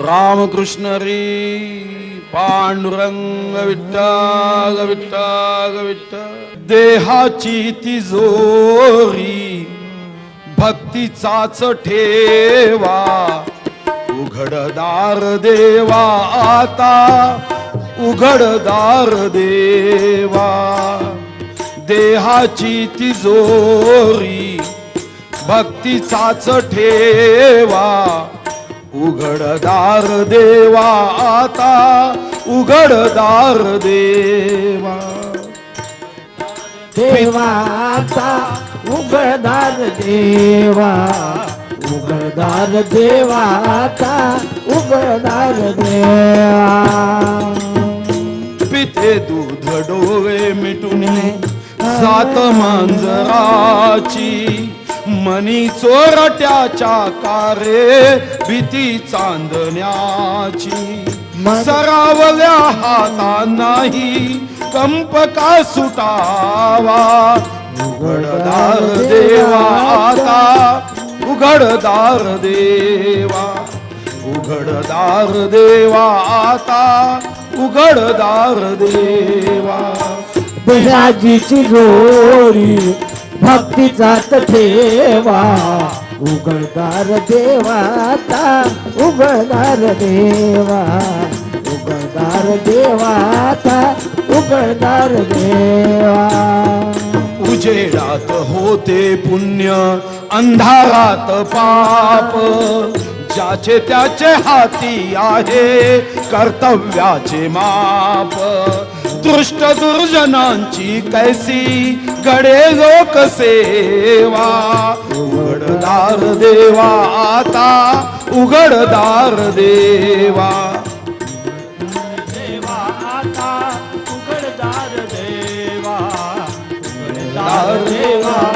रामकृष्ण री पांडुरंग विठ्ठल विठ्ठल विठ्ठल. देहाची तिजोरी भक्तीचाच ठेवा. उघडदार देवा आता उघडदार देवा. देहाची तिजोरी भक्तीचाच ठेवा. उघडदार देवा आता उघडदार देवा. देवाचा उघडदार देवा. उघडदार देवाचा उघडदार देवा. पिते दूध डोळे मिटुने सात मांजराची. मनी चोरट्याच्या कारे भीती चांदण्याची. सरावल्या हाता नाही कंप का सुटावा? उघडदार देवा आता उघडदार देवा. उघडदार देवा आता उघडदार देवा. देहाजीची जोडी भक्तीचाच ठेवा. उघडदार देवाता उघडदार देवा. उघडदार देवाता उघडदार देवा. उजेडात होते पुण्य अंधारात पाप. ज्याचे त्याचे हाती आहे कर्तव्याचे माप. दृष्ट दुर्जनांची कैसी गडे लोक सेवा. उघडदार देवा आता उघडदार देवा. देवा आता उघडदार देवा. उघडदार देवा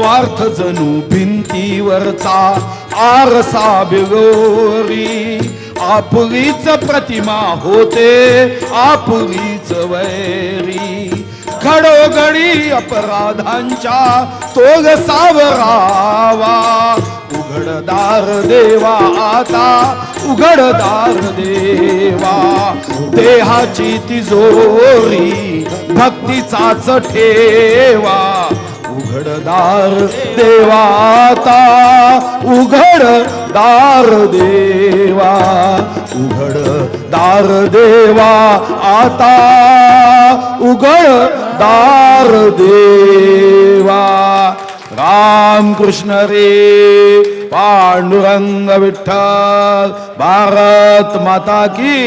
स्वार्थ जणू भिंतीवरचा आरसा बिगोरी. आपुलीच प्रतिमा होते आपुलीच वैरी. घडोघडी अपराधांच्या तोग सावरावा. उघडदार देवा आता उघडदार देवा. देहाची तिजोरी भक्तीचाच ठेवा. उघडदार देवाता उघडदार देवा उघडदार देवा आता उघडदार देवा. राम कृष्ण रे पांडुरंग विठ्ठल भारत माता की